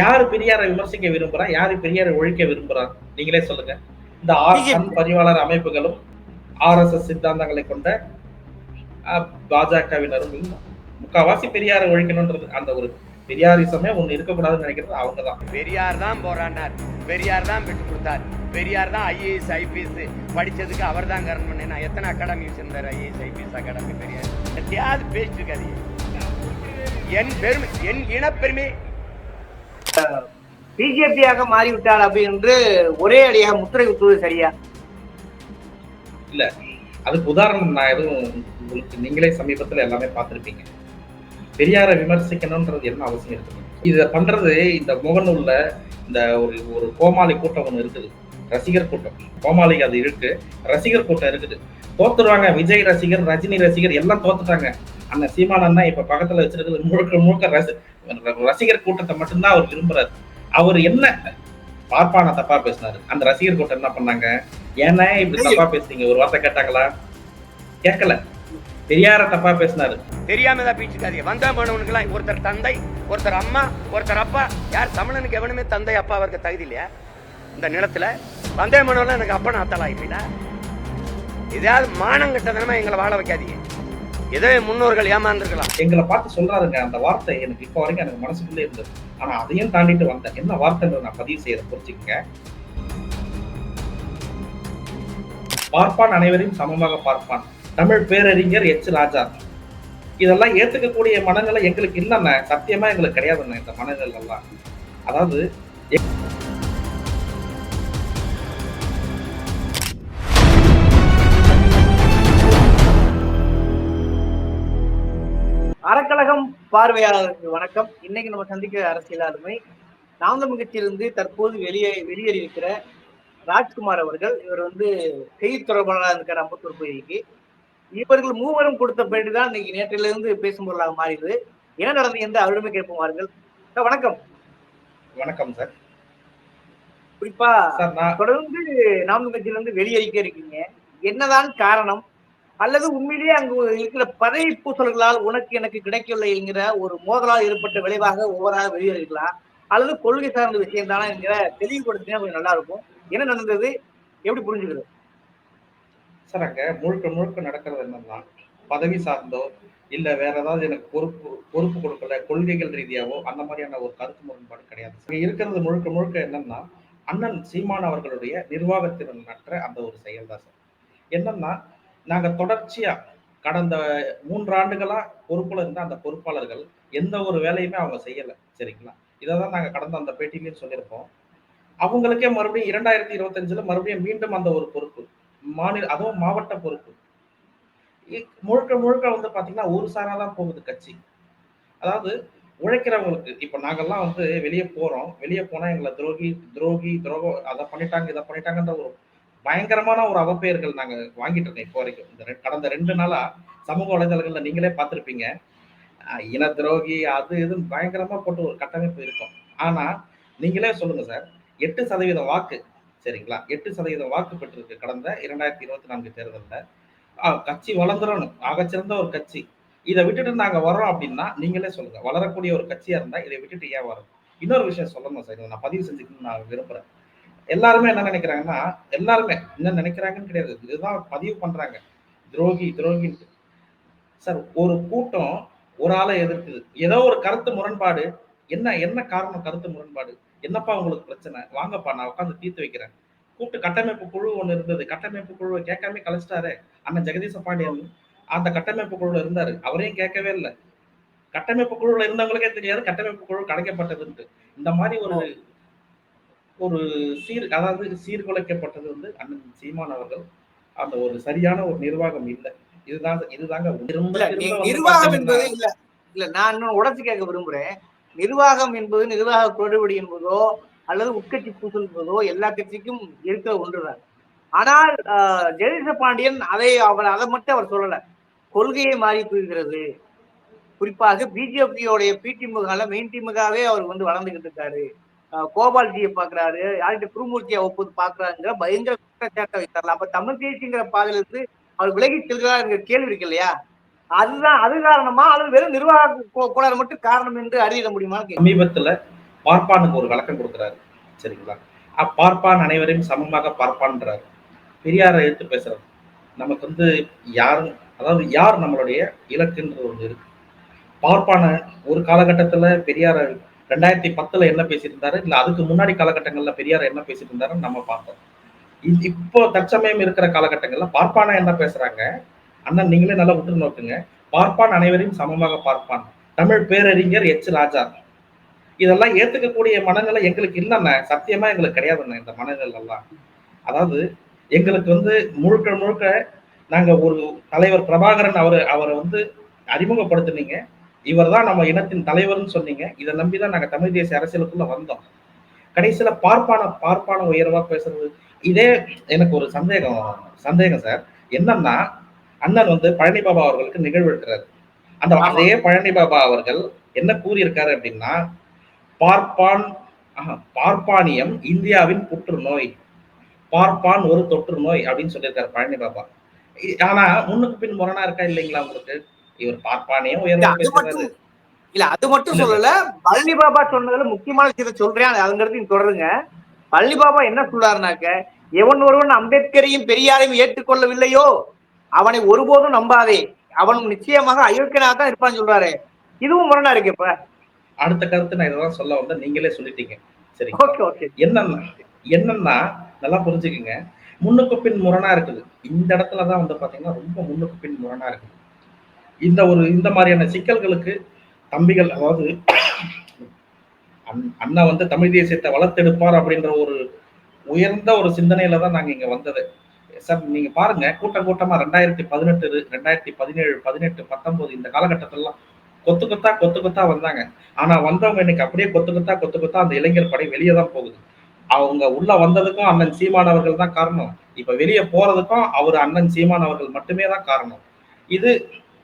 யாரு பெரியாரை விமர்சிக்க விரும்புறா? யாரு பெரியாரை ஒழிக்க விரும்புறா? நீங்களே சொல்லுங்க. இந்த ஆர் BJP. சங் பரிவாளர் அமைப்புகளும் ஆர்எஸ்எஸ் சித்தாந்தங்களை கொண்ட பாஜகவினரும் முக்காவாசி பெரியாரை ஒழிக்கணும்ன்றது அந்த ஒரு பெரியாரிசமே ஒண்ணு இருக்கக்கூடாதுன்னு நினைக்கிறது அவங்கதான். பெரியார் தான் போராடினார். பெரியார் தான் விட்டு கொடுத்தார். பெரியார் தான் ஐஏஎஸ் ஐபிஎஸ் படிச்சதுக்கு அவர் தான் கரண்ட் பண்ணேன். எத்தனை அகாடமி வச்சிருந்தார் ஐஏஎஸ் ஐபிஎஸ் அகாடமி பெரியார். எத்தையாவது பேசிட்டு என் பெருமை என் இனப்பெருமை பிஜேபியாக மாறிவிட்டார் அப்படின்னு ஒரே அடியாக முத்திரை குத்துவது சரியா? இல்ல. அதுக்கு உதாரணம் நான் எதுவும் உங்களுக்கு நீங்களே சமீபத்துல எல்லாமே பார்த்திருப்பீங்க. பெரியாரை விமர்சிக்கணும்ன்றது என்ன அவசியம் இருக்குது? இத பண்றது இந்த முகநூல்ல இந்த ஒரு ஒரு கோமாளி கூட்டம் ஒண்ணு இருக்குது. ரசிகர் கூட்டம். கோமாளி அது இருக்கு. ரசிகர் கூட்டம் இருக்குது. தோத்துருவாங்க. விஜய் ரசிகர் ரஜினி ரசிகர் எல்லாம் தோத்துட்டாங்க. அண்ணன் சீமானன்னா இப்ப பக்கத்துல வச்சிருக்கிறது முழுக்க முழுக்க ரசி ரசிகர் கூட்டத்தை மட்டும்தான் அவர் விரும்புறாரு. அவர் என்ன பார்ப்பான தப்பா பேசினாரு. அந்த ரசிகர் கூட்டம் என்ன பண்ணாங்க? ஏன்னா இப்படி தப்பா பேசுறீங்க. ஒரு வார்த்தை கேட்டாங்களா? கேட்கல. பெரியார தப்பா பேசினாரு. தெரியாம தான் பேசிக்காதீங்க வந்த மாணவனுக்கெல்லாம் ஒருத்தர் தந்தை ஒருத்தர் அம்மா ஒருத்தர் அப்பா யார் தமிழனுக்கு எவனுமே தந்தை அப்பா இருக்க தகுதி இல்லையா? இந்த நிலத்துல வந்தே மாணவன் எனக்கு அப்பா அத்தலா இல்லைடா இதாவது மானம் கட்டதனமா எங்களை வாழ வைக்காதீங்க. ஏதோ முன்னோர்கள் ஏமாந்துருக்கலாம். எங்களை பார்த்து சொல்றாருங்க அந்த வார்த்தை எனக்கு இப்போ வரைக்கும் எனக்கு மனசுக்குள்ளே இருந்தது. ஆனா அதையும் தாண்டிட்டு வந்தேன். என்ன வார்த்தைன்றதை நான் பதிவு செய்யற புரிச்சுக்கங்க பார்ப்பான் அனைவரையும் சமமாக பார்ப்பான். தமிழ் பேரறிஞர் எச். ராஜா. இதெல்லாம் ஏத்துக்கக்கூடிய மனநிலை எங்களுக்கு இல்லைண்ணே. சத்தியமா எங்களுக்கு கிடையாதுண்ணே இந்த மனநிலை எல்லாம் அதாவது அறக்கழகம் பார்வையாளருக்கு வணக்கம். இன்னைக்கு நம்ம சந்திக்கிற அரசியல் ஆளுமை நாம் தமிழ் கட்சியிலிருந்து தற்போது வெளியே வெளியேறியிருக்கிற ராஜ்குமார் அவர்கள். இவர் வந்து செய்தி தொடர்பாளராக இருக்கிற அம்பத்தூர் பகுதிக்கு இவர்கள் மூவரும் கொடுத்த பேட்டி தான் இன்னைக்கு நேற்றிலிருந்து பேசும் பொருளாக மாறியது. என்ன நடந்தது என்று அவரிடமே கேட்போம் வாருங்கள் சார், வணக்கம். வணக்கம் சார். குறிப்பா சார் நான் தொடர்ந்து நாம் கட்சியிலிருந்து வெளியேறிக்க இருக்கீங்க. என்னதான் காரணம்? அல்லது உண்மையிலேயே அங்கு இருக்கிற பதவி பூசல்களால் உனக்கு எனக்கு கிடைக்கவில்லை என்கிற ஒரு மோதலால் ஏற்பட்ட விளைவாக ஒவ்வொருவராக வெளியேறிக்கலாம் அல்லது கொள்கை சார்ந்த விஷயம் தானே என்கிற தெளிவுபடுத்தினா கொஞ்சம் நல்லா இருக்கும் என்ன நடந்தது? எப்படி புரிஞ்சுக்கிறது? சார் அங்க முழுக்க முழுக்க நடக்கிறது என்னன்னா பதவி சார்ந்தோ இல்ல வேற ஏதாவது எனக்கு பொறுப்பு பொறுப்பு கொடுக்கல கொள்கைகள் ரீதியாவோ அந்த மாதிரியான ஒரு கருத்து முரண்பாடு கிடையாது. இங்க இருக்கிறது முழுக்க முழுக்க என்னன்னா அண்ணன் சீமான் அவர்களுடைய நிர்வாகத்திறன் நற்ற அந்த ஒரு செயல் தான் சார். என்னன்னா நாங்கள் தொடர்ச்சியாக கடந்த மூன்றாண்டுகளாக பொறுப்பில் இருந்த அந்த பொறுப்பாளர்கள் எந்த ஒரு வேலையுமே அவங்க செய்யலை. சரிங்களா? இதை தான் நாங்கள் கடந்த அந்த பேட்டிலையும் சொல்லியிருப்போம் அவங்களுக்கே மறுபடியும் இரண்டாயிரத்தி இருபத்தஞ்சில் மறுபடியும் மீண்டும் அந்த ஒரு பொறுப்பு. மாநில அதுவும் மாவட்ட பொறுப்பு. முழுக்க முழுக்க வந்து பார்த்தீங்கன்னா ஒரு சாராக தான் போகுது கட்சி. அதாவது உழைக்கிறவங்களுக்கு இப்போ நாங்கள்லாம் வந்து வெளியே போகிறோம் வெளியே போனால் எங்களை துரோகி துரோகி துரோகம் அதை பண்ணிட்டாங்க இதை பண்ணிட்டாங்கன்ற ஒரு பயங்கரமான ஒரு அவப்பெயர்கள் நாங்க வாங்கிட்டு இருக்கோம் இப்போ வரைக்கும். இந்த ரெ- கடந்த ரெண்டு நாளா சமூக வலைதளங்கள்ல நீங்களே பார்த்துருப்பீங்க. இன துரோகி அது இதுன்னு பயங்கரமா போட்டு ஒரு கட்டமைப்பு இருக்கும். ஆனா நீங்களே சொல்லுங்க சார் எட்டு சதவீத வாக்கு சரிங்களா? எட்டு சதவீதம் வாக்கு பெற்றிருக்கு கடந்த இரண்டாயிரத்தி இருபத்தி நான்கு தேர்தலில். கட்சி வளர்ந்துடணும். ஆகச்சிறந்த ஒரு கட்சி. இதை விட்டுட்டு நாங்க வரோம் அப்படின்னா நீங்களே சொல்லுங்க. வளரக்கூடிய ஒரு கட்சியா இருந்தா இதை விட்டுட்டு ஏன் வரோம் இன்னொரு விஷயம் சொல்லணும் சார் இதை நான் பதிவு செஞ்சுக்கணும்னு நான் விரும்புறேன். எல்லாருமே என்ன நினைக்கிறாங்கன்னா எல்லாருமே என்ன நினைக்கிறாங்கன்னு கிடையாது. இதுதான் பதிவு பண்றாங்க. துரோகி துரோகின்ட்டு. சார் ஒரு கூட்டம் ஒரு ஆளை எதிர்க்குது. ஏதோ ஒரு கருத்து முரண்பாடு. என்ன என்ன காரணம் கருத்து முரண்பாடு? என்னப்பா உங்களுக்கு பிரச்சனை? வாங்கப்பா நான் உட்காந்து தீர்த்து வைக்கிறேன். கூப்பிட்டு கட்டமைப்பு குழு ஒன்று இருந்தது. கட்டமைப்பு குழுவை கேட்காம கழிச்சிட்டாரு அண்ணன் ஜெகதீச பாண்டியன். அந்த கட்டமைப்பு குழுல இருந்தாரு. அவரையும் கேட்கவே இல்லை. கட்டமைப்பு குழுல இருந்தவங்களுக்கே தெரியாது. கட்டமைப்பு குழு கலைக்கப்பட்டதுன்ட்டு. இந்த மாதிரி ஒரு ஒரு சீர் அதாவது சீர்குலைக்கப்பட்டது வந்து அண்ணன் சீமான் அவர்கள். அந்த ஒரு சரியான ஒரு நிர்வாகம் இல்லை. இதுதான் இதுதாங்க நிர்வாகம் என்பது இல்ல. இல்ல நான் இன்னும் உடச்சு கேட்க விரும்புறேன். நிர்வாகம் என்பது நிர்வாக குளறுபடி என்பதோ அல்லது உட்கட்சி பூசல் என்பதோ எல்லா கட்சிக்கும் இருக்கிற ஒன்றுதான். ஆனால் ஜெயலலிதா பாண்டியன் அதை அவர் அதை மட்டும் அவர் சொல்லல. கொள்கையை மாறி போகிறது குறிப்பாக பிஜேபியோடைய பி திமுக மெயின் திமுகவே அவர் வந்து வளர்ந்துகிட்டு இருக்காரு. கோபால்ஜியை பாக்குறாரு யார்கிட்ட குருமூர்த்தியை ஒப்புது பாக்குறாருங்கிற பயங்கர குற்றச்சாட்டை வைத்தார்ல அப்ப தமிழ் தேசியங்கிற பாதையிலிருந்து அவர் விலகி செல்கிறாருங்கிற கேள்வி இருக்கு இல்லையா? அதுதான் அது காரணமா அல்லது வெறும் நிர்வாக கோ- கோளாறு மட்டும் காரணம் என்று அறியிட முடியுமா? சமீபத்துல பார்ப்பானுக்கு ஒரு விளக்கம் கொடுக்குறாரு. சரிங்களா? அப்பார்ப்பான் அனைவரையும் சமமாக பார்ப்பான்றாரு. பெரியாரை எடுத்து பேசுறாரு. நமக்கு வந்து யாரும் அதாவது யார் நம்மளுடைய இலக்குன்றது ஒன்று இருக்கு. பார்ப்பான ஒரு காலகட்டத்துல பெரியார் ரெண்டாயிரத்தி பத்துல என்ன பேசியிருந்தாரு? இல்ல அதுக்கு முன்னாடி காலகட்டங்கள்ல பெரியார் என்ன பேசிட்டு இருந்தாருன்னு நம்ம பார்த்தோம். இ- இப்போ தற்சமயம் இருக்கிற காலகட்டங்கள்ல பார்ப்பானா என்ன பேசுறாங்க? அண்ணன் நீங்களே நல்லா உற்று நோக்குங்க. பார்ப்பான் அனைவரையும் சமமாக பார்ப்பான். தமிழ் பேரறிஞர் எச். ராஜா. இதெல்லாம் ஏத்துக்கக்கூடிய மனநிலை எங்களுக்கு இல்லைண்ணே. சத்தியமா எங்களுக்கு கிடையாதுண்ணே இந்த மனநிலை எல்லாம். அதாவது எங்களுக்கு வந்து முழுக்க முழுக்க நாங்க ஒரு தலைவர் பிரபாகரன் அவர் அவரை வந்து அறிமுகப்படுத்துனீங்க. இவர் தான் நம்ம இனத்தின் தலைவர்னு சொன்னீங்க. இதை நம்பி தான் நாங்க தமிழ் தேசிய அரசியலுக்குள்ள வந்தோம். கடைசியில பார்ப்பான பார்ப்பான உயர்வா பேசுறது. இதே எனக்கு ஒரு சந்தேகம் சந்தேகம் சார். என்னன்னா அண்ணன் வந்து பழனி பாபா அவர்களுக்கு நிகழ்வு எடுக்கிறாரு. அந்த. அதே பழனி பாபா அவர்கள் என்ன கூறியிருக்காரு அப்படின்னா பார்ப்பான் பார்ப்பானியம் இந்தியாவின் புற்றுநோய். பார்ப்பான் ஒரு தொற்று நோய் அப்படின்னு சொல்லியிருக்காரு பழனி பாபா ஆனா முன்னுக்கு பின் முரணா இருக்கா இல்லைங்களா உங்களுக்கு? இவர் பேசுறாரு மட்டும் இல்ல அது மட்டும் சொல்லல. பழனி பாபா சொன்னதுல முக்கியமான விஷயத்த சொல்றேன். அதுங்கிறது நீங்க தொடருங்க. பழனி பாபா என்ன சொல்றாருனாக்க எவன் ஒருவன் அம்பேத்கரையும் பெரியாரையும் ஏற்றுக்கொள்ளவில்லையோ அவனை ஒருபோதும் நம்பாதே. அவன் நிச்சயமாக அயோக்கியனாக தான் இருப்பான்னு சொல்றாரு. இதுவும் முரணா இருக்கு இப்ப. அடுத்த கருத்து நான் இதெல்லாம் சொல்ல வந்தேன். நீங்களே சொல்லிட்டீங்க. சரி. Okay okay. என்னன்னா என்னன்னா நல்லா புரிஞ்சுக்குங்க. முன்னுக்கு பின் முரணா இருக்குது. இந்த இடத்துல தான் வந்து பாத்தீங்கன்னா ரொம்ப முன்னுக்கு பின் முரணா இருக்குது. இந்த ஒரு இந்த மாதிரியான சிக்கல்களுக்கு தம்பிகள் அதாவது அண்ணா வந்து தமிழ் தேசியத்தை வளர்த்தெடுப்பார் அப்படின்ற ஒரு உயர்ந்த ஒரு சிந்தனையில தான் நாங்க இங்க வந்தது. சார் நீங்க பாருங்க கூட்டம் கூட்டமா ரெண்டாயிரத்தி பதினெட்டு ரெண்டாயிரத்தி பதினேழு பதினெட்டு பத்தொன்பது இந்த காலகட்டத்திலலாம் கொத்து கொத்தா கொத்து கொத்தா வந்தாங்க. ஆனா வந்தவங்க இன்னைக்கு அப்படியே கொத்து கொத்தா கொத்து கொத்தா அந்த இளைஞர் படை வெளியே தான் போகுது. அவங்க உள்ள வந்ததுக்கும் அண்ணன் சீமான் அவர்கள் தான் காரணம். இப்ப வெளியே போறதுக்கும் அவர் அண்ணன் சீமான் அவர்கள் மட்டுமே தான் காரணம். இது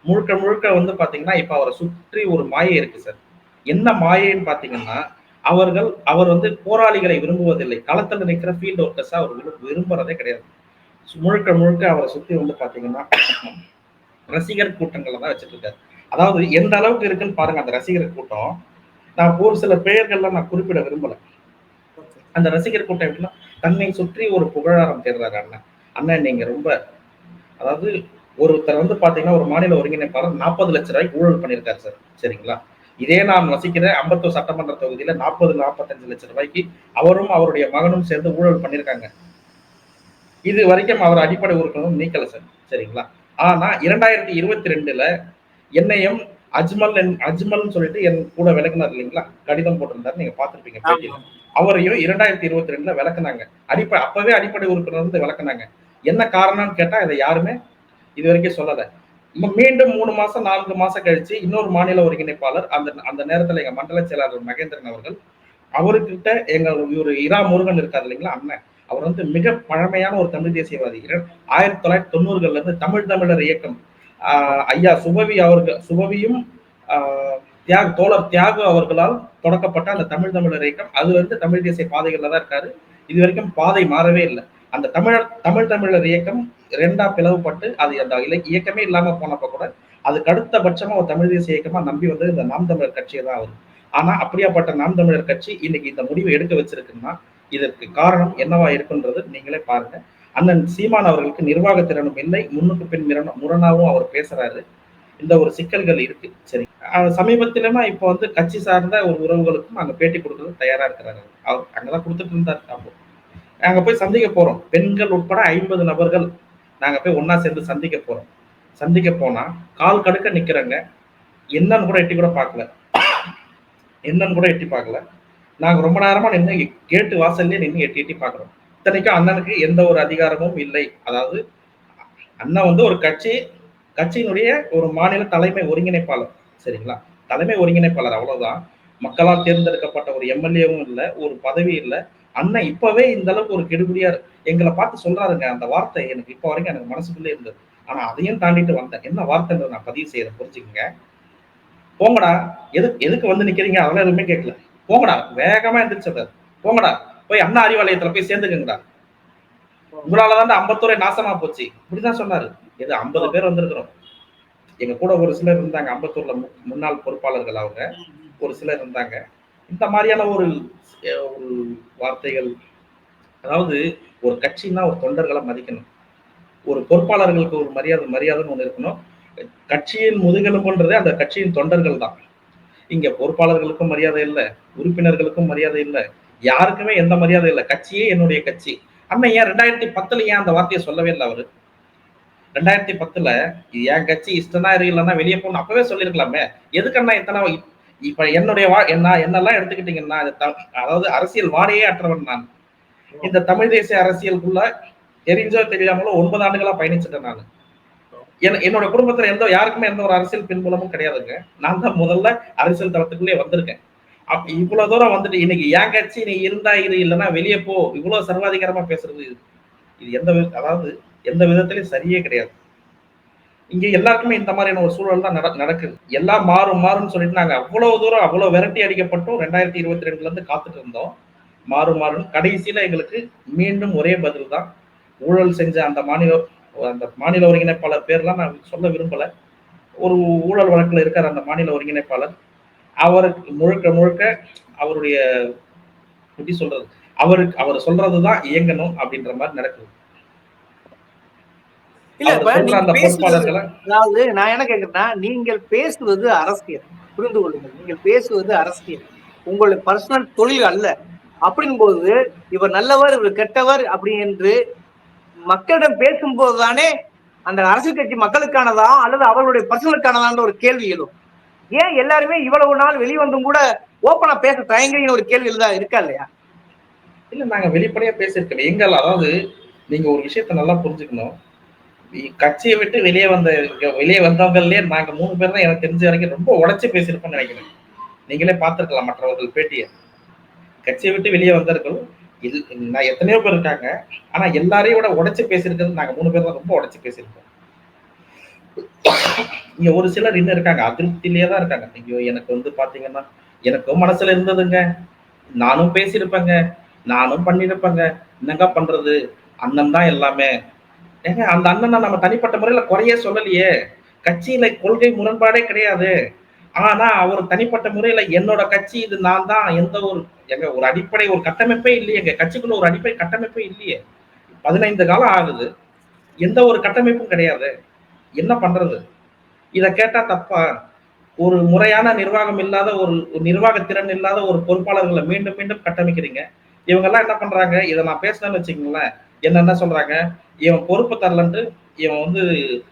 முழுக்க முழுக்க வந்து பாத்தீங்கன்னா இப்ப அவரை சுற்றி ஒரு மாயை இருக்கு சார். என்ன மாயைன்னு பாத்தீங்கன்னா அவர்கள் அவர் வந்து போராளிகளை விரும்புவதில்லை. களத்துல நிற்கிற ஃபீல்டு ஒர்க்கர்ஸா அவர் விரும்புறதே கிடையாது. முழுக்க முழுக்க அவரை சுத்தி வந்து பாத்தீங்கன்னா ரசிகர் கூட்டங்களை தான் வச்சுட்டு இருக்காரு. அதாவது எந்த அளவுக்கு இருக்குன்னு பாருங்க அந்த ரசிகர் கூட்டம். நான் ஒரு சில பெயர்கள்லாம் நான் குறிப்பிட விரும்பல. அந்த ரசிகர் கூட்டம் எப்படின்னா தன்னை சுற்றி ஒரு புகழாரம் தேடுறாரு அண்ணன். அண்ணன் நீங்க ரொம்ப அதாவது ஒருத்தர் வந்து பாத்தீங்கன்னா ஒரு மாநில ஒருங்கிணைப்பாளர் நாற்பது லட்ச ரூபாய்க்கு ஊழல் பண்ணியிருக்காரு சார். சரிங்களா? இதே நான் வசிக்கிற அம்பத்தூர் சட்டமன்ற தொகுதியில நாற்பது நாற்பத்தஞ்சு லட்சம் ரூபாய்க்கு அவரும் அவருடைய மகனும் சேர்ந்து ஊழல் பண்ணியிருக்காங்க. இது வரைக்கும் அவர் அடிப்படை உறுப்பினரும் நீக்கல சார். சரிங்களா? ஆனா இரண்டாயிரத்தி இருபத்தி ரெண்டுல என்னையும் அஜ்மல் அஜ்மல்னு சொல்லிட்டு என் கூட விளக்குனார் இல்லைங்களா? கடிதம் போட்டிருந்தாரு. நீங்க பார்த்திருப்பீங்க பேட்டியில. அவரையும் இரண்டாயிரத்தி இருபத்தி ரெண்டுல விளக்குனாங்க. அடிப்படை அப்பவே அடிப்படை உறுப்பினர் வந்து விளக்குனாங்க. என்ன காரணம்னு கேட்டா இதை யாருமே இது வரைக்கும் சொல்லலை மீண்டும் மூணு மாசம் நான்கு மாசம் கழிச்சு இன்னொரு மாநில ஒருங்கிணைப்பாளர் அந்த அந்த நேரத்துல எங்க மண்டல செயலாளர் மகேந்திரன் அவர்கள் அவர்கிட்ட எங்க இவர் இரா முருகன் இருக்காரு இல்லைங்களா அண்ணன் அவர் வந்து மிக பழமையான ஒரு தமிழ் தேசியவாதி. ஆயிரத்தி தொள்ளாயிரத்தி தொண்ணூறுகள்ல இருந்து தமிழ் தமிழர் இயக்கம் ஐயா சுபவி அவர்கள் சுபவியும் ஆஹ் தியாக தோழர் தியாக அவர்களால் தொடக்கப்பட்ட அந்த தமிழ் தமிழர் இயக்கம். அது வந்து தமிழ் தேசிய பாதைகள்ல தான் இருக்காரு. இது வரைக்கும் பாதை மாறவே இல்லை. அந்த தமிழர் தமிழ் தமிழர் இயக்கம் ரெண்டா பிளவுபட்டு அது அந்த இலை இயக்கமே இல்லாம போனப்ப கூட அதுக்கு அடுத்தபட்சமா ஒரு தமிழ் தேசிய இயக்கமா நம்பி வந்தது இந்த நாம் தமிழர் கட்சியை தான் ஆகுது. ஆனா அப்படியாப்பட்ட நாம் தமிழர் கட்சி இன்னைக்கு இந்த முடிவை எடுக்க வச்சிருக்குன்னா இதற்கு காரணம் என்னவா இருக்குன்றது நீங்களே பாருங்க. அண்ணன் சீமான் அவர்களுக்கு நிர்வாக திறனும் இல்லை முன்னுக்கு பின் மிரண- முரணாவும் அவர் பேசுறாரு. இந்த ஒரு சிக்கல்கள் இருக்கு. சரி. சமீபத்திலமா இப்போ வந்து கட்சி சார்ந்த ஒரு உறவுகளுக்கும் அங்க பேட்டி கொடுக்கறது தயாரா இருக்கிறாரு அவர். அங்கதான் கொடுத்துட்டு இருந்தாரு அப்போ. அங்க போய் சந்திக்க போறோம். பெண்கள் உட்பட ஐம்பது நபர்கள் நாங்க போய் ஒன்னா சேர்ந்து சந்திக்க போறோம். சந்திக்க போனா கால் கடுக்க நிக்கிறங்க. என்னன்னு கூட எட்டி கூட பார்க்கல. என்னன்னு கூட எட்டி பார்க்கல. நாங்க ரொம்ப நேரமா நின்று கேட்டு வாசல்லே நின்று எட்டி எட்டி பாக்குறோம் இத்தனைக்கும் அண்ணனுக்கு எந்த ஒரு அதிகாரமும் இல்லை. அதாவது அண்ணன் வந்து ஒரு கட்சி கட்சியினுடைய ஒரு மாநில தலைமை ஒருங்கிணைப்பாளர். சரிங்களா? தலைமை ஒருங்கிணைப்பாளர் அவ்வளவுதான். மக்களால் தேர்ந்தெடுக்கப்பட்ட ஒரு எம்எல்ஏவும் இல்லை ஒரு பதவி இல்லை. அண்ணன் இப்பவே இந்த அளவுக்கு ஒரு கெடுபடியா எங்களை பார்த்து சொல்றாருங்க அந்த வார்த்தை எனக்கு இப்போ வரைக்கும் எனக்கு மனசுக்குள்ளே இருந்தது. ஆனா அதையும் தாண்டிட்டு வந்தேன். என்ன வார்த்தைன்றதை நான் பதிவு செய்யறேன் புரிஞ்சுக்கங்க. போங்கடா. எது எதுக்கு வந்து நிக்கிறீங்க? அதெல்லாம் எதுவுமே கேட்கல. போங்கடா. வேகமா எந்திரிச்சது போங்கடா. போய் அண்ணா அறிவாலயத்துல போய் சேர்ந்துக்கங்கடா. உங்களால தான் ஐம்பத்தோரை நாசமா போச்சு. இப்படிதான் சொன்னாரு. எது ஐம்பது பேர் வந்திருக்கிறோம். எங்க கூட ஒரு சிலர் இருந்தாங்க. அம்பத்தூர்ல மு- முன்னாள் பொறுப்பாளர்கள் அவங்க. ஒரு சிலர் இருந்தாங்க. இந்த மாதிரியான ஒரு வார்த்தைகள். அதாவது ஒரு கட்சின்னா ஒரு தொண்டர்களை மதிக்கணும். ஒரு பொறுப்பாளர்களுக்கு ஒரு மரியாதை மரியாதைன்னு ஒன்று இருக்கணும். கட்சியின் முதுகெலும்புன்றதே அந்த கட்சியின் தொண்டர்கள் தான். இங்க பொறுப்பாளர்களுக்கும் மரியாதை இல்லை உறுப்பினர்களுக்கும் மரியாதை இல்லை யாருக்குமே எந்த மரியாதை இல்லை. கட்சியே என்னுடைய கட்சி. அண்ணன் ஏன் ரெண்டாயிரத்தி பத்துல ஏன் அந்த வார்த்தையை சொல்லவே இல்லை அவரு? ரெண்டாயிரத்தி பத்துல இது என் கட்சி இஷ்டனா இரு இல்லைன்னா வெளியே போகணும். அப்பவே சொல்லியிருக்கலாமே. எதுக்கண்ணா இத்தனை இப்ப என்னுடைய வா என்ன என்னெல்லாம் எடுத்துக்கிட்டீங்கன்னா த- அதாவது அரசியல் வாடையே அற்றவன் நான். இந்த தமிழ் தேசிய அரசியலுக்குள்ள தெரிஞ்சோ தெரியாமலோ ஒன்பது ஆண்டுகளா பயணிச்சுட்டேன் நான். என்னோட குடும்பத்துல எந்த யாருக்குமே எந்த ஒரு அரசியல் பின்புலமும் கிடையாதுங்க. நான் தான் முதல்ல அரசியல் தளத்துக்குள்ளே வந்திருக்கேன். அப்ப இவ்வளவு தூரம் வந்துட்டு இன்னைக்கு என் கட்சி நீ இருந்தா இரு இல்லைன்னா வெளியே போ. இவ்வளவு சர்வாதிகாரமா பேசுறது இது. எந்த வித- அதாவது எந்த விதத்திலயும் சரியே கிடையாது. இங்க எல்லாருக்குமே இந்த மாதிரியான ஒரு சூழல் தான் நட- நடக்குது. எல்லாம் மாறும் மாறும்னு சொல்லிட்டு நாங்க அவ்வளவு தூரம் அவ்வளவு விரட்டி அடிக்கப்பட்டும் ரெண்டாயிரத்தி இருபத்தி ரெண்டுல இருந்து காத்துட்டு இருந்தோம். மாறும் மாறும் கடைசியில எங்களுக்கு மீண்டும் ஒரே பதில் தான். ஊழல் செஞ்ச அந்த மாநில அந்த மாநில ஒருங்கிணைப்பாளர் பேர்லாம் நான் சொல்ல விரும்பல. ஒரு ஊழல் வழக்கில் இருக்கார் அந்த மாநில ஒருங்கிணைப்பாளர். அவருக்கு முழுக்க முழுக்க அவருடைய எப்படி சொல்றது? அவருக்கு அவர் சொல்றதுதான் இயங்கணும் அப்படின்ற மாதிரி நடக்குது இல்ல அவர் இப்ப சொல்ற நீங்க அந்த பேசுறது பொறுப்பாளர்களை அதாவது நான் என்ன கேக்குறேன்னா நீங்கள் பேசுவது அரசியல். புரிந்து கொள்ளுங்கள். நீங்கள் பேசுவது அரசியல். உங்களுடைய பர்சனல் தொழில் அல்ல. அப்படிங்கும்போது இவர் நல்லவர் இவர் கெட்டவர் அப்படி என்று மக்களிடம் பேசும்போது தானே அந்த அரசியல் கட்சி மக்களுக்கானதா அல்லது அவர்களுடைய பர்சனலுக்கானதான்ற ஒரு கேள்வி எழும். ஏன் எல்லாருமே இவ்வளவு நாள் வெளிவந்தும் கூட ஓப்பனா பேச தயங்குறீங்க ஒரு கேள்வி தான் இருக்கா இல்லையா? இல்ல நாங்க வெளிப்படையா பேசியிருக்கோம் எங்கள் அதாவது நீங்க ஒரு விஷயத்த நல்லா புரிஞ்சுக்கணும். கட்சியை விட்டு வெளியே வந்த வெளியே வந்தவங்களே நாங்க மூணு பேர் தான் எனக்கு தெரிஞ்ச வரைக்கும் ரொம்ப உடைச்சு பேசியிருப்போம்னு நினைக்கிறேன். நீங்களே பார்த்திருக்கலாம் மற்றவர்கள் பேட்டியை. கட்சியை விட்டு வெளியே வந்தவர்கள் இது நான் எத்தனையோ பேர் இருக்காங்க. ஆனா எல்லாரையும் விட உடைச்சு பேசியிருக்கிறது நாங்க மூணு பேர் தான் ரொம்ப உடைச்சு பேசியிருக்கோம் இங்க ஒரு சிலர் இன்னும் இருக்காங்க அதிருப்தியிலேயே தான் இருக்காங்க. ஐயோ எனக்கு வந்து பாத்தீங்கன்னா எனக்கும் மனசுல இருந்ததுங்க. நானும் பேசியிருப்பேங்க நானும் பண்ணிருப்பேங்க என்னங்க பண்றது? அண்ணன் தான் எல்லாமே. ஏங்க அந்த அண்ணனை நம்ம தனிப்பட்ட முறையில குறைய சொல்லலையே. கட்சியில கொள்கை முரண்பாடே கிடையாது. ஆனா அவர் தனிப்பட்ட முறையில என்னோட கட்சி இது நான் தான் எந்த ஒரு எங்க ஒரு அடிப்படை ஒரு கட்டமைப்பே இல்லையே எங்க கட்சிக்குள்ள ஒரு அடிப்படை கட்டமைப்பே இல்லையே. பதினைந்து காலம் ஆகுது. எந்த ஒரு கட்டமைப்பும் கிடையாது. என்ன பண்றது? இத கேட்டா தப்பா? ஒரு முறையான நிர்வாகம் இல்லாத ஒரு ஒரு நிர்வாக திறன் இல்லாத ஒரு பொறுப்பாளர்களை மீண்டும் மீண்டும் கட்டமைக்கிறீங்க. இவங்க எல்லாம் என்ன பண்றாங்க? இதை நான் பேசினேன்னு வச்சுக்கோங்களேன். என்ன என்ன சொல்றாங்க? இவன் பொறுப்பு தரலன்ட்டு இவன் வந்து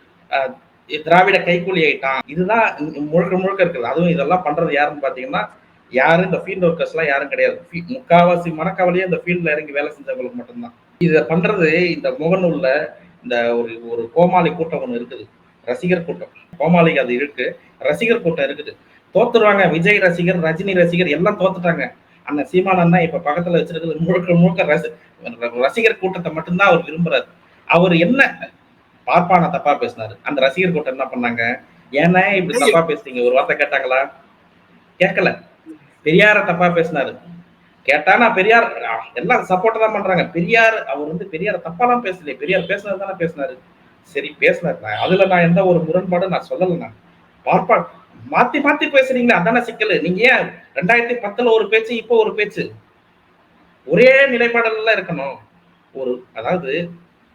திராவிட கைக்கூலி ஆயிட்டான். இதுதான் முழுக்க முழுக்க இருக்குது. அதுவும் இதெல்லாம் பண்றது யாருன்னு பாத்தீங்கன்னா யாரும் இந்த ஃபீல்ட் ஒர்க்கர்ஸ் எல்லாம் யாரும் கிடையாது. முக்காவாசி மனக்கவலையே இந்த ஃபீல்ட்ல இறங்கி வேலை செஞ்சவங்களுக்கு மட்டும்தான். இதை பண்றது இந்த முகநூல்ல இந்த ஒரு ஒரு கோமாளி கூட்டம் ஒன்று இருக்குது. ரசிகர் கூட்டம். கோமாளிக்கு அது இருக்கு. ரசிகர் கூட்டம் இருக்குது. தோத்துருவாங்க. விஜய் ரசிகர் ரஜினி ரசிகர் எல்லாம் தோத்துட்டாங்க. அண்ணன் சீமான் அண்ணா இப்ப பக்கத்துல வச்சிருக்கிறது முழுக்க முழுக்க ரசி- ரசிகர் கூட்டத்தை மட்டும்தான் அவர் விரும்புறாரு. அவர் என்ன பார்ப்பான தப்பா பேசினாரு. அந்த ரசிகர் கூட்டம் என்ன பண்ணாங்க? ஏன்னா இப்படி தப்பா பேசுறீங்க. ஒரு வார்த்தை கேட்டாங்களா? கேட்கல. பெரியார தப்பா பேசினாரு. கேட்டா நான் பெரியார் எல்லாம் சப்போர்ட் தான் பண்றாங்க. பெரியார் அவர் வந்து பெரியார் தப்பாலாம் பேசலையே. பெரியார் பேசினது தானே பேசினாரு. சரி பேசினாரு. அதுல நான் எந்த ஒரு முரண்பாடும் நான் சொல்லல நான் பார்ப்பா மாத்தி மாத்தி பேசுறீங்களே. அதானே சிக்கல். நீங்க ஏன் ரெண்டாயிரத்தி பத்துல ஒரு பேச்சு இப்போ ஒரு பேச்சு? ஒரே நிலைப்பாடுல இருக்கணும். ஒரு அதாவது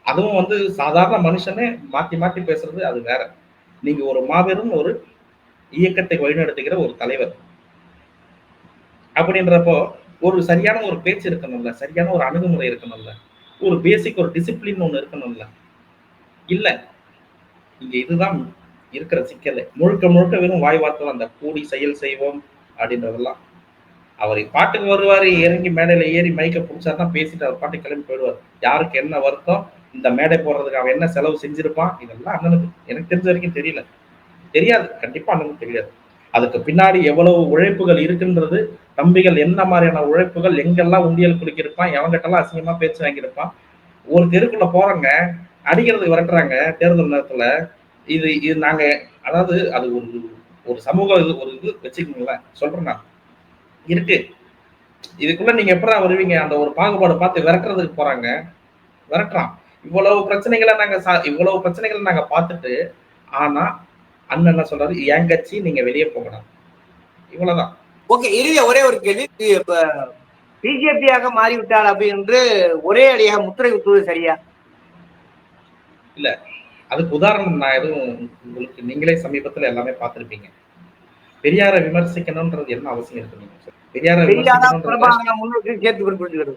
அதுவும் வந்து சாதாரண மனுஷனே மாத்தி மாத்தி பேசுறது அது வேற. நீங்க ஒரு மாபெரும் ஒரு இயக்கத்தை வழிநடத்துகிற ஒரு தலைவர். அப்படின்றப்போ ஒரு சரியான ஒரு பேச்சு இருக்கணும்ல சரியான ஒரு அணுகுமுறை இருக்கணும்ல ஒரு பேசிக் ஒரு டிசிப்ளின் ஒண்ணு இருக்கணும்ல. இல்ல இங்க இதுதான் இருக்கிற சிக்கல். முழுக்க முழுக்க வெறும் வாய் வார்த்தை அந்த கூடி செயல் செய்வோம் அப்படின்றதெல்லாம். அவர் பாட்டுக்கு வருவாரு இறங்கி மேடையில ஏறி மைக்க பிடிச்சாருன்னா பேசிட்டு அவர் பாட்டு கிளம்பி போயிடுவார். யாருக்கு என்ன வருத்தம்? இந்த மேடை போடுறதுக்கு அவன் என்ன செலவு செஞ்சிருப்பான் இதெல்லாம் அண்ணனுக்கு எனக்கு தெரிஞ்ச வரைக்கும் தெரியல. தெரியாது கண்டிப்பா அண்ணனுக்கு தெரியாது. அதுக்கு பின்னாடி எவ்வளவு உழைப்புகள் இருக்குன்றது தம்பிகள் என்ன மாதிரியான உழைப்புகள் எங்கெல்லாம் உண்டியல் குளிக்கிருப்பான் எவங்கிட்டலாம் அசிங்கமா பேச்சு வாங்கியிருப்பான். ஒரு தெருக்குள்ள போறவங்க அடிக்கிறதுக்கு விரட்டுறாங்க தேர்தல் நேரத்துல. இது இது நாங்க அதாவது அது ஒரு ஒரு சமூக இது ஒரு இது வச்சுக்கோங்களேன் சொல்றேன் நான். இருக்கு. இதுக்குள்ள நீங்க எப்படா வருவீங்க? அந்த ஒரு பாகுபாடு பார்த்து விரட்டுறதுக்கு போறாங்க. விரட்டுறான். இவ்வளவு பிரச்சனைகளை நாங்க இவ்வளவு பிரச்சனைகளை நாங்க பார்த்துட்டு ஆனா அண்ணன் என்ன சொல்றாரு என் கட்சி நீங்க வெளியே போகணும் இவ்வளவுதான். ஓகே இறுதியா ஒரே ஒரு கேள்வி இப்ப பிஜேபியாக மாறிவிட்டார் அப்படி என்று ஒரே அடியாக முத்திரை குத்துவது சரியா? அதுக்கு உதாரணம் நான் எதுவும் உங்களுக்கு நீங்களே சமீபத்துல எல்லாமே பார்த்திருப்பீங்க. பெரியாரை விமர்சிக்கணும்ன்றது என்ன அவசியம் இருக்கு நீங்க. பெரியாரை சேர்த்து குறிப்பிடுகிறது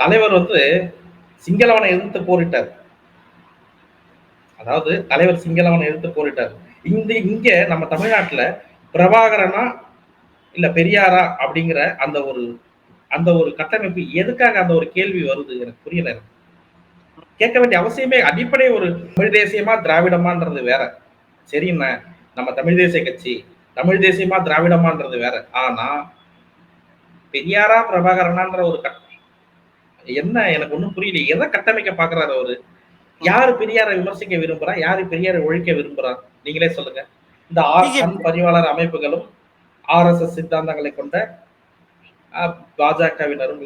தலைவர் வந்து சிங்களவனை எதிர்த்து போரிட்டார். அதாவது தலைவர் சிங்களவனை எதிர்த்து போரிட்டார். இந்த இங்க நம்ம தமிழ்நாட்டுல பிரபாகரனா இல்ல பெரியாரா அப்படிங்கிற அந்த ஒரு அந்த ஒரு கட்டமைப்பு எதுக்காக அந்த ஒரு கேள்வி வருது எனக்கு புரியல கேட்க வேண்டிய அவசியமே அடிப்படை ஒரு தமிழ் தேசியமா திராவிடமான்றது வேற. சரிண்ணா நம்ம தமிழ் தேசிய கட்சி தமிழ் தேசியமா திராவிடமான்றது வேற. ஆனா பெரியாரா பிரபாகரனான்ற ஒரு என்ன எனக்கு ஒண்ணும் புரியல. எதை கட்டமைக்க பாக்குறாரு அவரு? யாரு பெரியாரை விமர்சிக்க விரும்புறா? யாரு பெரியாரை ஒழிக்க விரும்புறா? நீங்களே சொல்லுங்க. இந்த ஆர் BJP. சன் பரிவாளர் அமைப்புகளும் ஆர்எஸ்எஸ் சித்தாந்தங்களை கொண்ட பாஜகவினரும்.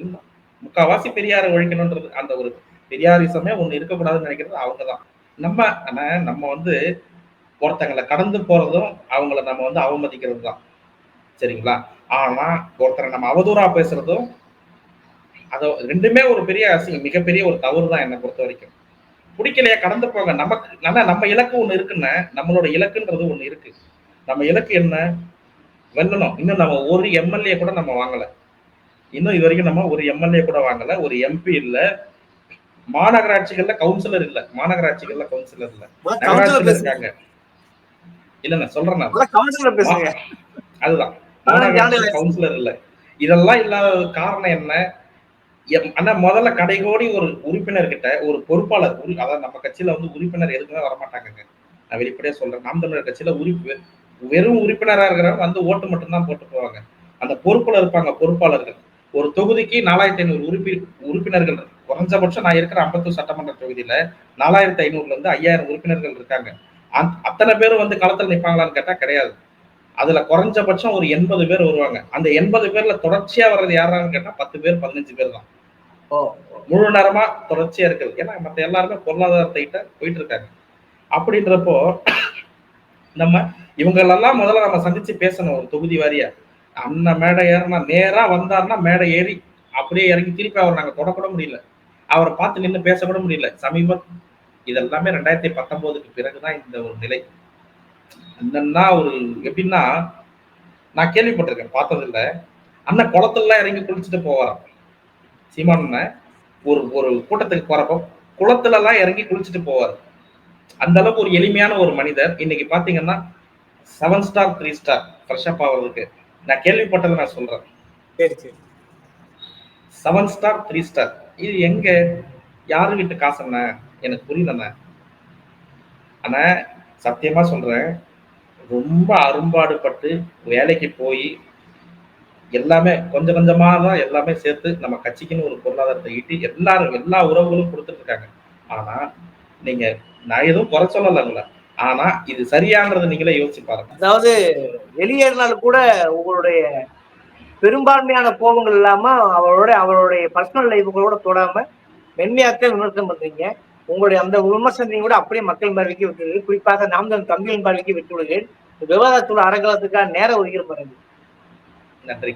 முக்காவாசி பெரியாரை ஒழிக்கணும்ன்றது அந்த ஒரு பெரியாரிசமே ஒண்ணு இருக்கக்கூடாதுன்னு நினைக்கிறது அவங்கதான். நம்ம ஆனா நம்ம வந்து ஒருத்தங்களை கடந்து போறதும் அவங்கள நம்ம வந்து அவமதிக்கிறது தான் சரிங்களா? ஆனா ஒருத்தரை நம்ம அவதூறா பேசுறதும் அது ரெண்டுமே ஒரு பெரிய அசிங்கம் மிகப்பெரிய ஒரு தவறு தான் என்னை பொறுத்த வரைக்கும். பிடிக்கலையா கடந்து போங்க. நமக்கு நல்லா நம்ம இலக்கு ஒண்ணு இருக்குன்னா நம்மளோட இலக்குன்றது ஒண்ணு இருக்கு. நம்ம இலக்கு என்ன? வெல்லணும். இன்னும் நம்ம ஒரு எம்எல்ஏ கூட நம்ம வாங்கல. இன்னும் இது வரைக்கும் நம்ம ஒரு எம்எல்ஏ கூட வாங்கல. ஒரு எம்பி இல்ல. மாநகராட்சிகள்ல கவுன்சிலர் இல்ல. மாநகராட்சிகள்ல கவுன்சிலர் இல்ல. இருக்காங்க. இல்ல நான் சொல்றேன் அதுதான். மாநகராட்சி கவுன்சிலர் இல்ல. இதெல்லாம் இல்லாத காரணம் என்ன? ஆனா முதல்ல கடைகோடி ஒரு உறுப்பினர் கிட்ட ஒரு பொறுப்பாளர் உறு- அதாவது நம்ம கட்சியில வந்து உறுப்பினர் எதுக்குமே வரமாட்டாங்க நான் வெளிப்படையா சொல்றேன். நாம் தமிழர் கட்சியில உறுப்பு வெறும் உறுப்பினரா இருக்கிறவங்க வந்து ஓட்டு மட்டும்தான் போட்டு போவாங்க. அந்த பொறுப்புல இருப்பாங்க பொறுப்பாளர்கள். ஒரு தொகுதிக்கு நாலாயிரத்தி ஐநூறு உறுப்பி உறுப்பினர்கள் குறைஞ்சபட்சம் நான் இருக்கிற அம்பத்தூர் சட்டமன்ற தொகுதியில நாலாயிரத்தி ஐநூறுல இருந்து ஐயாயிரம் உறுப்பினர்கள் இருக்காங்க. அத்தனை பேரும் வந்து களத்துல நிப்பாங்களான்னு கேட்டா கிடையாது. அதுல குறைஞ்சபட்சம் ஒரு எண்பது பேர் வருவாங்க. அந்த எண்பது பேர்ல தொடர்ச்சியா வர்றது யாரான்னு கேட்டா பத்து பேர் பதினஞ்சு பேர் தான். முழு நேரமா தொடர்ச்சியா இருக்குது ஏன்னா மத்த எல்லாருமே பொருளாதாரத்தை போயிட்டு இருக்காங்க. அப்படின்றப்போ நம்ம இவங்களெல்லாம் முதல்ல நம்ம சந்திச்சு பேசணும் ஒரு தொகுதி வாரியா. அண்ணன் மேடை ஏறினா நேரா வந்தாருன்னா மேடை ஏறி அப்படியே இறங்கி திருப்பி அவர் நாங்க தொடக்கூட முடியல. அவரை பார்த்து நின்று பேசக்கூட முடியல. சமீப இதெல்லாமே ரெண்டாயிரத்தி பத்தொன்பதுக்கு பிறகுதான் இந்த ஒரு நிலை. என்னன்னா ஒரு எப்படின்னா நான் கேள்விப்பட்டிருக்கேன் பார்த்ததில்ல. அண்ணன் குளத்துல இறங்கி குளிச்சுட்டு போவாராம். சீமான் ஒரு ஒரு கூட்டத்துக்கு போறப்போ குளத்துல எல்லாம் இறங்கி குளிச்சுட்டு போவார். அந்த அளவுக்கு ஒரு எளிமையான ஒரு மனிதர். இன்னைக்கு பாத்தீங்கன்னா seven star three star fresh up ஆகிறதுக்கு நான் கேள்விப்பட்டதை நான் சொல்றேன். செவன் ஸ்டார் த்ரீ ஸ்டார் இது எங்க? யாரு வீட்டு காசுண்ணே எனக்கு புரியலண்ணே. ஆனா சத்தியமா சொல்றேன் ரொம்ப அரும்பாடுபட்டு வேலைக்கு போய் எல்லாமே கொஞ்சம் கொஞ்சமா தான் எல்லாமே சேர்த்து நம்ம கட்சிக்குன்னு ஒரு பொருளாதாரத்தை ஈட்டி எல்லாரும் எல்லா உறவுகளும் கொடுத்துட்டு இருக்காங்க ஆனா நீங்க நான் எதுவும் குறை சொல்லல உங்களை. ஆனா இது சரியான்றதை நீங்களே யோசிச்சு பாருங்க. அதாவது வெளியேறினாலும் கூட உங்களுடைய பெரும்பான்மையான கோபங்கள் இல்லாம அவரோட அவருடைய பர்சனல் லைஃபுகளோட தொடாம மென்மையாத்தான் விமர்சனம் பண்றீங்க. உங்களுடைய அந்த விமர்சனத்தையும் கூட அப்படியே மக்கள் பார்வைக்கு விட்டுள்ளது. குறிப்பாக நாம் தன் தம்பியின் பார்வைக்கு விட்டு விடுகிறேன் விவாதத்தோட அரங்கத்துக்காக நேரம் ஒதுக்கிற பாருங்க நன்றிங்க.